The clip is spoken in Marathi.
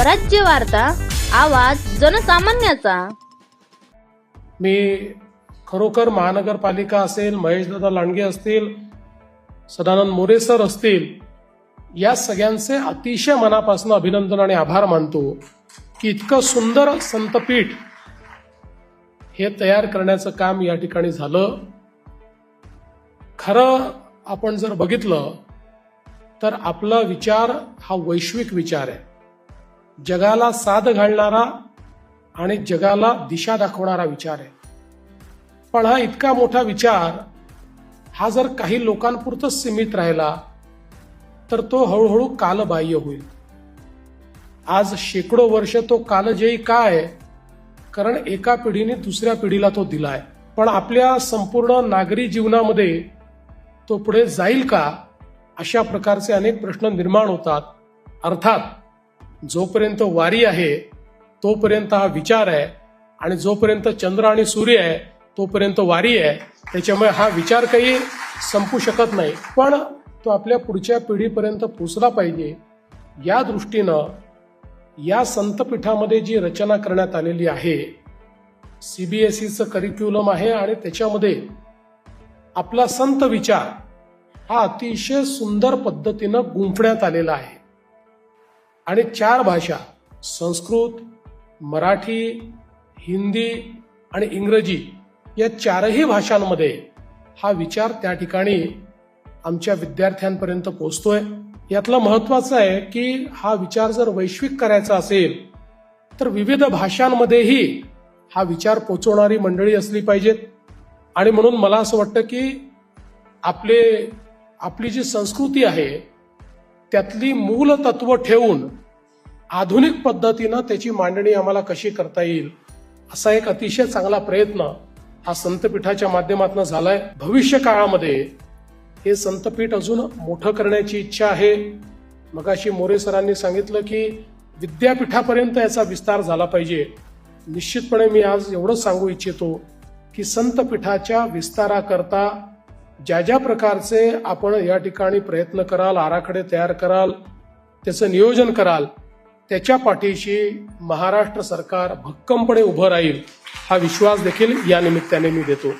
स्वराज्य वार्ता आवाज जनसामान्याचा. मी खरोखर महानगरपालिका असेल महेशदादा लांडगे असतील सदानंद मोरे सर असतील या सगळ्यांचे अतिशय मनापासून अभिनंदन आणि आभार मानतो की इतकं सुंदर संतपीठ हे तयार करण्याचं काम या ठिकाणी झालं. खरं आपण जर बघितलं तर आपला विचार हा वैश्विक विचार आहे. जगाला साध घालणारा आणि जगाला दिशा दाखवणारा विचार आहे. पण हा इतका मोठा विचार हा जर काही लोकांपुरतच सीमित राहिला तर तो हळूहळू कालबाह्य होईल. आज शेकडो वर्ष तो कालजयी काय आहे कारण एका पिढीने दुसऱ्या पिढीला तो दिलाय. पण आपल्या संपूर्ण नागरी जीवनामध्ये तो पुढे जाईल का अशा प्रकारचे अनेक प्रश्न निर्माण होतात. अर्थात जोपर्यंत वारी आहे तोपर्यंत हा विचार आहे आणि जोपर्यंत चंद्र आणि सूर्य आहे तोपर्यंत वारी आहे. त्याच्यामुळे हा विचार काही संपू शकत नाही. पण तो आपल्या पुढच्या पिढीपर्यंत पोचला पाहिजे. या दृष्टीनं या संतपीठामध्ये जी रचना करण्यात आलेली आहे सी बी एस ईचं करिक्युलम आहे आणि त्याच्यामध्ये आपला संत विचार हा अतिशय सुंदर पद्धतीनं गुंफण्यात आलेला आहे. आणि चार भाषा संस्कृत मराठी हिंदी आणि इंग्रजी या चारही भाषांमध्ये हा विचार त्या ठिकाणी आमच्या विद्यार्थ्यांपर्यंत पोहोचतोय. यातलं महत्वाचं आहे की हा विचार जर वैश्विक करायचा असेल तर विविध भाषांमध्येही हा विचार पोचवणारी मंडळी असली पाहिजेत. आणि म्हणून मला असं वाटतं की आपले आपली जी संस्कृती आहे त्यातली मूलतत्व ठेवून आधुनिक पद्धतीनं त्याची मांडणी आम्हाला कशी करता येईल असा एक अतिशय चांगला प्रयत्न हा संतपीठाच्या माध्यमातून झालाय. भविष्य काळामध्ये हे संतपीठ अजून मोठं करण्याची इच्छा आहे. मगाशी मोरे सरांनी सांगितलं की विद्यापीठापर्यंत याचा विस्तार झाला पाहिजे. निश्चितपणे मी आज एवढंच सांगू इच्छितो की संतपीठाच्या विस्ताराकरता ज्या ज्या प्रकारचे आपण या ठिकाणी प्रयत्न कराल आराखडे तयार कराल त्याचं नियोजन कराल त्याच्या पाठीशी महाराष्ट्र सरकार भक्कमपणे उभं राहील हा विश्वास देखील या निमित्ताने मी देतो.